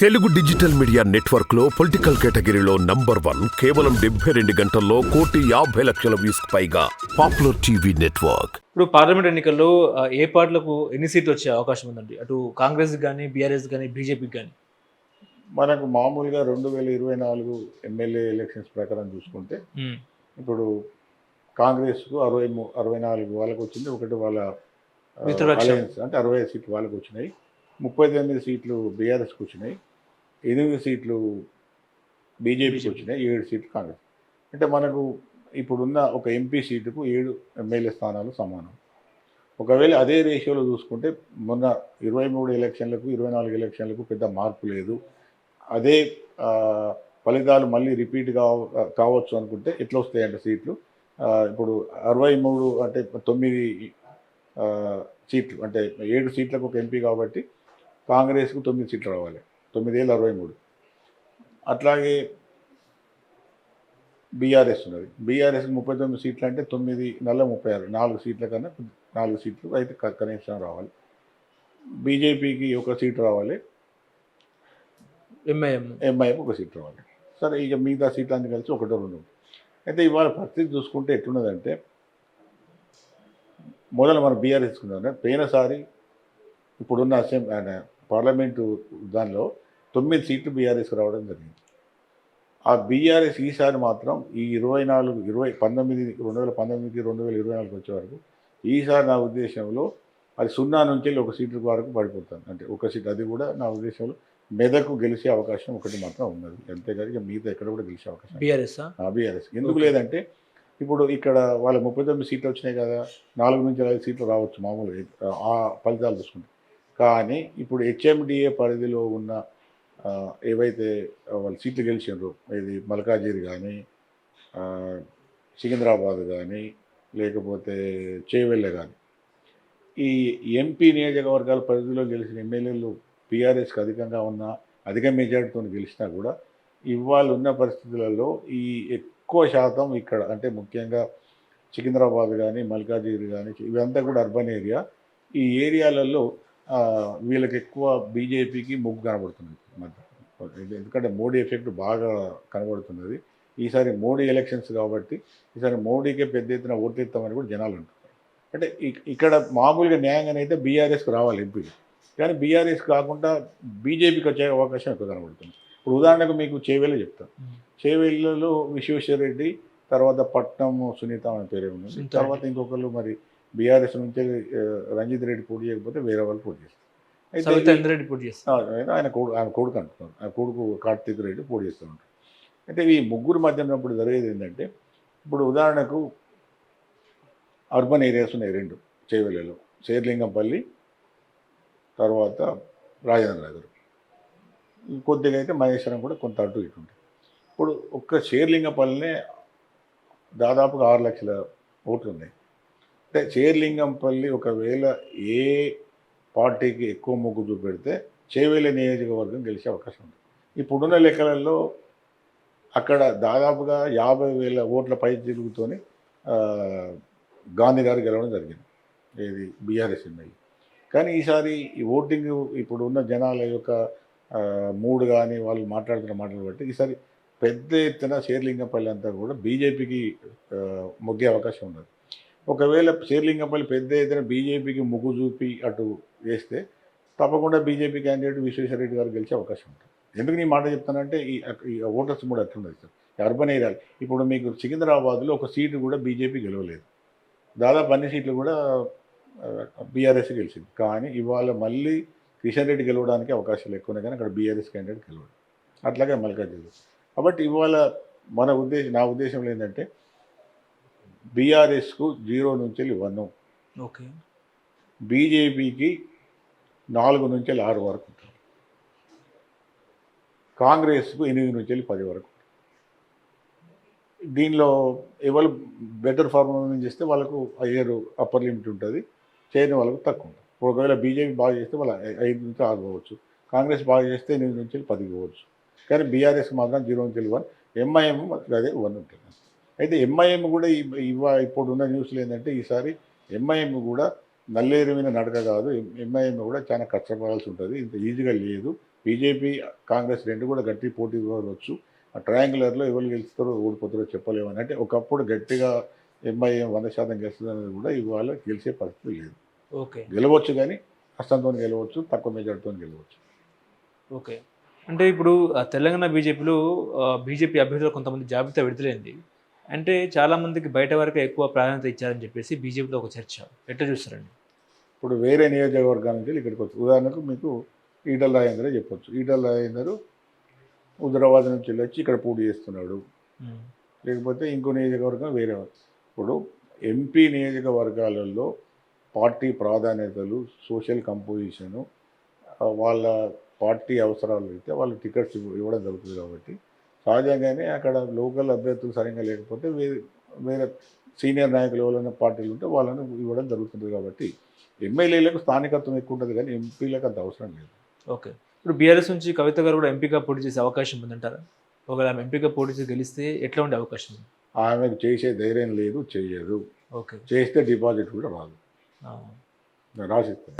Telugu digital media నెట్వర్క్లో political కేటగిరీలో number one కేవలం డెబ్బై రెండు గంటల్లో కోటి యాభై లక్షల వ్యూస్ పైగా పాపులర్ టీవీ నెట్వర్క్. ఇప్పుడు పార్లమెంట్ ఎన్నికల్లో ఏ పార్టీలకు ఎన్ని సీట్లు వచ్చే అవకాశం ఉందండి? అటు కాంగ్రెస్ కానీ బీఆర్ఎస్ కానీ బీజేపీకి కానీ మనకు మామూలుగా రెండు వేల ఇరవై నాలుగు ఎమ్మెల్యే ఎలక్షన్స్ ప్రకారం చూసుకుంటే ఇప్పుడు కాంగ్రెస్కు అరవై అరవై నాలుగు వాళ్ళకి వచ్చింది ఒకటి వాళ్ళ అంటే అరవై సీట్లు వాళ్ళకి వచ్చినాయి ముప్పై తొమ్మిది సీట్లు బీఆర్ఎస్కి వచ్చినాయి ఎనిమిది సీట్లు బీజేపీకి వచ్చినాయి ఏడు సీట్లు కాంగ్రెస్. అంటే మనకు ఇప్పుడున్న ఒక ఎంపీ సీటుకు ఏడు ఎమ్మెల్యే స్థానాలు సమానం. ఒకవేళ అదే రేషియోలో చూసుకుంటే మొన్న ఇరవై మూడు ఎలక్షన్లకు ఇరవై నాలుగు ఎలక్షన్లకు పెద్ద మార్పు లేదు. అదే ఫలితాలు మళ్ళీ రిపీట్ కావ కావచ్చు అనుకుంటే ఎట్లా వస్తాయంటే సీట్లు? ఇప్పుడు అరవై మూడు అంటే తొమ్మిది సీట్లు అంటే ఏడు సీట్లకు ఒక ఎంపీ కాబట్టి కాంగ్రెస్కు తొమ్మిది సీట్లు రావాలి. తొమ్మిదేళ్ళు అరవై మూడు. అట్లాగే బీఆర్ఎస్ ఉన్నది. బీఆర్ఎస్ ముప్పై తొమ్మిది సీట్లు అంటే తొమ్మిది నెల ముప్పై ఆరు నాలుగు సీట్ల కన్నా నాలుగు సీట్లు అయితే కనీసం రావాలి. బీజేపీకి ఒక సీటు రావాలి. ఎంఐఎం. ఎంఐఎం ఒక సీట్ రావాలి. సరే ఇక మిగతా సీట్లు అన్ని కలిసి ఒకటో రెండు. అయితే ఇవాళ పరిస్థితి చూసుకుంటే ఎట్లున్నదంటే మొదలు మనం బీఆర్ తీసుకున్నాం పోయినసారి ఇప్పుడున్న అసెంబ్లీ పార్లమెంటు దానిలో తొమ్మిది సీట్లు బీఆర్ఎస్కి రావడం జరిగింది. ఆ బీఆర్ఎస్ ఈసారి మాత్రం ఈ ఇరవై నాలుగు ఇరవై పంతొమ్మిది రెండు వేల పంతొమ్మిదికి రెండు వేల ఇరవై నాలుగు వచ్చే వరకు ఈసారి నా ఉద్దేశంలో అది సున్నా నుంచి ఒక సీటు వరకు పడిపోతాను అంటే ఒక సీట్ అది కూడా నా ఉద్దేశంలో మెదకు గెలిచే అవకాశం ఒకటి మాత్రం ఉన్నది. అంతేగాని ఇక మిగతా ఎక్కడ కూడా గెలిచే అవకాశం బీఆర్ఎస్ బీఆర్ఎస్. ఎందుకు. లేదంటే ఇప్పుడు ఇక్కడ వాళ్ళ ముప్పై తొమ్మిది సీట్లు వచ్చినాయి కదా నాలుగు నుంచి ఐదు సీట్లు రావచ్చు మామూలుగా. ఆ ఫలితాలు చూసుకుంటే. కానీ ఇప్పుడు హెచ్ఎండిఏ పరిధిలో ఉన్న ఏవైతే వాళ్ళు సీట్లు గెలిచినారు ఇది మల్కాజీర్ కానీ సికింద్రాబాద్ కానీ లేకపోతే చేవెళ్ళ కానీ ఈ ఎంపీ నియోజకవర్గాల పరిధిలో గెలిచిన ఎమ్మెల్యేలు పీఆర్ఎస్కి అధికంగా ఉన్న అధిక మెజార్టీతో గెలిచినా కూడా ఇవాళ ఉన్న పరిస్థితులలో ఈ ఎక్కువ శాతం ఇక్కడ అంటే ముఖ్యంగా సికింద్రాబాద్ కానీ మల్కాజిగిరి కానీ ఇవంతా కూడా అర్బన్ ఏరియా ఈ ఏరియాలలో వీళ్ళకి ఎక్కువ బీజేపీకి మొగ్గు కనబడుతుంది ఈ మధ్య. ఎందుకంటే మోడీ ఎఫెక్ట్ బాగా కనబడుతున్నది. ఈసారి మోడీ ఎలక్షన్స్ కాబట్టి ఈసారి మోడీకే పెద్ద ఎత్తున ఓట్లు ఇస్తామని కూడా జనాలు అంటున్నారు. అంటే ఇక్- ఇక్కడ మామూలుగా న్యాయంగానైతే బీఆర్ఎస్కి రావాలి ఎంపీలు కానీ బీఆర్ఎస్ కాకుండా బీజేపీకి వచ్చే అవకాశం ఎక్కువ కనబడుతుంది. ఇప్పుడు ఉదాహరణకు మీకు చేవేళ్ళ చెప్తాను. చేవేళ్ళలో విశ్వేశ్వర రెడ్డి తర్వాత పట్నం సునీత అనే పేరే ఉన్నది తర్వాత ఇంకొకరు మరి బీఆర్ఎస్ నుంచి రంజిత్ రెడ్డి పోటీ చేయకపోతే వేరే వాళ్ళు పోటీ చేస్తారు. అయితే ఇంద్రెడ్డి పోటీ చేస్తారు. ఆయన- ఆయన కొడుకు ఆయన కొడుకు అంటున్నారు. ఆయన కొడుకు కార్తీక్ రెడ్డి పోటీ చేస్తూ ఉంటారు. అయితే ఈ ముగ్గురు మధ్య ఉన్నప్పుడు జరిగేది ఏంటంటే ఇప్పుడు ఉదాహరణకు అర్బన్ ఏరియాస్ ఉన్నాయి రెండు చేవెళ్ళలో శేర్లింగంపల్లి తర్వాత రాజేంద్ర నగర్ కొద్దిగా అయితే మహేశ్వరం కూడా కొంత అటు ఇటు ఉంటుంది ఇప్పుడు ఒక్క షేర్లింగంపల్లినే దాదాపుగా ఆరు లక్షల ఓట్లు ఉన్నాయి. అంటే చేర్లింగంపల్లి ఒకవేళ ఏ పార్టీకి ఎక్కువ మొగ్గు చూపెడితే చేవేళ్ళ నియోజకవర్గం గెలిచే అవకాశం ఉంది. ఇప్పుడున్న లెక్కలలో అక్కడ దాదాపుగా యాభై వేల ఓట్ల పై తిరుగుతోనే గాంధీ గారు గెలవడం జరిగింది. ఏది బీఆర్ఎస్ ఎమ్మెల్యే. కానీ ఈసారి ఈ ఓటింగ్ ఇప్పుడు ఉన్న జనాల యొక్క మూడు కానీ వాళ్ళు మాట్లాడుతున్న మాటలు బట్టి ఈసారి పెద్ద ఎత్తున శేర్లింగంపల్లి అంతా కూడా బీజేపీకి మొగ్గే అవకాశం ఉన్నది. ఒకవేళ శేర్లింగంపల్లి పెద్ద ఎత్తున బీజేపీకి మొగ్గు చూపి అటు వేస్తే తప్పకుండా బీజేపీ క్యాండిడేట్ విశ్వేశ్వరరెడ్డి గారు గెలిచే అవకాశం ఉంటుంది. ఎందుకు నీ మాట చెప్తానంటే ఈ ఓటర్స్ కూడా అట్లున్నది సార్. అర్బన్ ఏరియాలు ఇప్పుడు మీకు సికింద్రాబాద్లో ఒక సీటు కూడా బీజేపీ గెలవలేదు. దాదాపు అన్ని సీట్లు కూడా బీఆర్ఎస్ గెలిచింది. కానీ ఇవాళ మళ్ళీ కిషన్ రెడ్డి గెలవడానికి అవకాశాలు ఎక్కువ ఉన్నాయి కానీ అక్కడ బీఆర్ఎస్ క్యాండిడేట్ గెలవడం. అట్లాగే మల్కాజ్ కాబట్టి ఇవాళ మన ఉద్దేశం నా ఉద్దేశంలో ఏంటంటే బీఆర్ఎస్కు జీరో నుంచి వన్. ఓకే. బీజేపీకి నాలుగు నుంచి ఆరు వరకు. ఉంటుంది కాంగ్రెస్కు ఎనిమిది నుంచి వెళ్ళి పది వరకు. దీనిలో ఎవరు బెటర్ పర్ఫార్మెన్స్ చేస్తే వాళ్ళకు హయ్యర్ అప్పర్ లిమిట్ ఉంటుంది. చేయని వాళ్ళకు తక్కువ ఉంటుంది. ఒకవేళ బీజేపీ బాగా చేస్తే వాళ్ళ ఐదు నుంచి ఆరు పోవచ్చు. కాంగ్రెస్ బాగా చేస్తే ఎనిమిది నుంచి వెళ్ళి పది పోవచ్చు. కానీ బీఆర్ఎస్ మాత్రం జీరో నుంచి వెళ్ళి వన్ ఎంఐఎం అదే వన్ ఉంటుంది. అయితే ఎంఐఎం కూడా ఈ- ఇవా ఇప్పుడు ఉన్న న్యూస్లు ఏంటంటే ఈసారి ఎంఐఎం కూడా నల్లేరు మీద నడక కాదు. ఎంఐఎం కూడా చాలా కష్టపడాల్సి ఉంటుంది. ఇంత ఈజీగా లేదు. బీజేపీ కాంగ్రెస్ రెండు కూడా గట్టి పోటీ ఇవ్వచ్చు ఆ ట్రయాంగులర్లో ఎవరు గెలుస్తారో ఓడిపోతారో చెప్పలేమని అంటే ఒకప్పుడు గట్టిగా ఎంఐఎం వంద శాతం గెలుస్తుంది అనేది కూడా ఇవాళ గెలిచే పరిస్థితి లేదు. ఓకే. గెలవచ్చు కానీ నష్టంతో గెలవచ్చు తక్కువ మెజార్టీతో గెలవచ్చు. ఓకే. అంటే ఇప్పుడు తెలంగాణ బీజేపీలో బీజేపీ అభ్యర్థులు కొంతమంది జాబితా విడుదలైంది. అంటే చాలా మందికి బయట వరకు ఎక్కువ ప్రాధాన్యత ఇచ్చారని చెప్పేసి బీజేపీలో ఒక చర్చ. ఎట్లా చూస్తారండి? ఇప్పుడు వేరే నియోజకవర్గాల నుంచి ఇక్కడికి వచ్చు ఉదాహరణకు మీకు ఈటల రాజేందరే చెప్పొచ్చు. ఈటల రాజేందరు హుజరాబాద్ నుంచి వెళ్ళి వచ్చి ఇక్కడ పోటీ చేస్తున్నాడు. లేకపోతే ఇంకో నియోజకవర్గం వేరే ఇప్పుడు ఎంపీ నియోజకవర్గాలలో పార్టీ ప్రాధాన్యతలు సోషల్ కంపోజిషను వాళ్ళ పార్టీ అవసరాలు అయితే వాళ్ళు టికెట్స్ ఇవ్వ- ఇవ్వడం జరుగుతుంది కాబట్టి సహజంగానే అక్కడ లోకల్ అభ్యర్థులు సరిగ్గా లేకపోతే వేరే వేరే సీనియర్ నాయకులు ఎవరైనా పార్టీలు ఉంటే వాళ్ళని ఇవ్వడం జరుగుతుంది కాబట్టి ఎమ్మెల్యేలకు స్థానికత్వం ఎక్కువ ఉంటుంది కానీ ఎంపీలకు అంత అవసరం లేదు. ఓకే. ఇప్పుడు బీఆర్ఎస్ నుంచి కవిత గారు కూడా ఎంపీగా పోటీ చేసే అవకాశం ఉందంటారా? ఒకవేళ ఆమె ఎంపీగా పోటీ చేసి గెలిస్తే ఎట్లా ఉండే అవకాశం? ఉంది ఆమెకు చేసే ధైర్యం లేదు చెయ్యదు ఓకే. చేస్తే డిపాజిట్ కూడా రాదు. రాసిస్తాను.